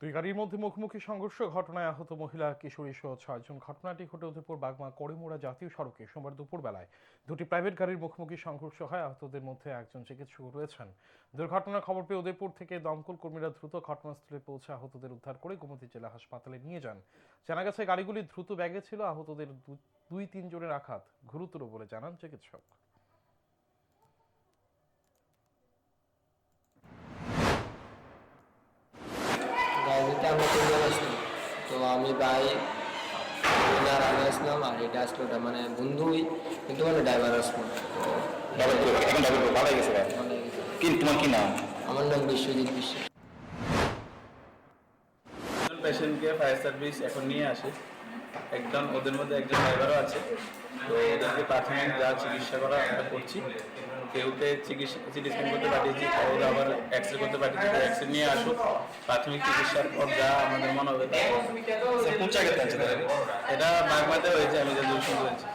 দুই গাড়ির মধ্যে মুখোমুখি সংঘর্ষ ঘটনায় আহত মহিলা কিশোরী সহ ছয়জন। ঘটনাটি ঘটে উদয়পুর বাগমা কড়িমোড়া জাতীয় সড়কে সোমবার দুপুর বেলায় দুটি প্রাইভেট গাড়ির মুখোমুখি সংঘর্ষ হয়, আহতদের মধ্যে একজন চিকিৎসক রয়েছেন। দুর্ঘটনার খবর পেয়ে উদয়পুর থেকে দমকল কর্মীরা দ্রুত ঘটনাস্থলে পৌঁছে আহতদের উদ্ধার করে গোমতী জেলা হাসপাতালে নিয়ে যান। জানা গেছে, গাড়িগুলি দ্রুত ব্যাগে ছিল, আহতদের দুই তিনজনের আঘাত, গুরুতর বলে জানান চিকিৎসক। গাড়িতে আমরা তিনজন আসলাম তো আমি ভাই আর আমি আসলাম আর এটা আসলো ওটা মানে বন্ধুই কিন্তু মানে ড্রাইভার আসলো। এখন ডাবল ভালো গেছে মানে কি তোমার কি নাম? আমার নাম বিশ্বজিৎ বিশ্ব পেশেন্টকে ফায়ার সার্ভিস এখন নিয়ে আসে। একজন ওদের মধ্যে একজন ড্রাইভারও আছে। তো ওদেরকে প্রাথমিক যা চিকিৎসা করা আমরা করছি। কেউতে চিকিৎসা সিটি স্ক্যান করতে পাঠিয়েছি কেউ আবার এক্স রে করতে পাঠিয়েছি এক্স রে নিয়ে আসুক। প্রাথমিক চিকিৎসার পর যা আমাদের মনে হবে। কোন জায়গাতে এটা বাগমাতে হয়েছে আমি যে শুনতে পেয়েছি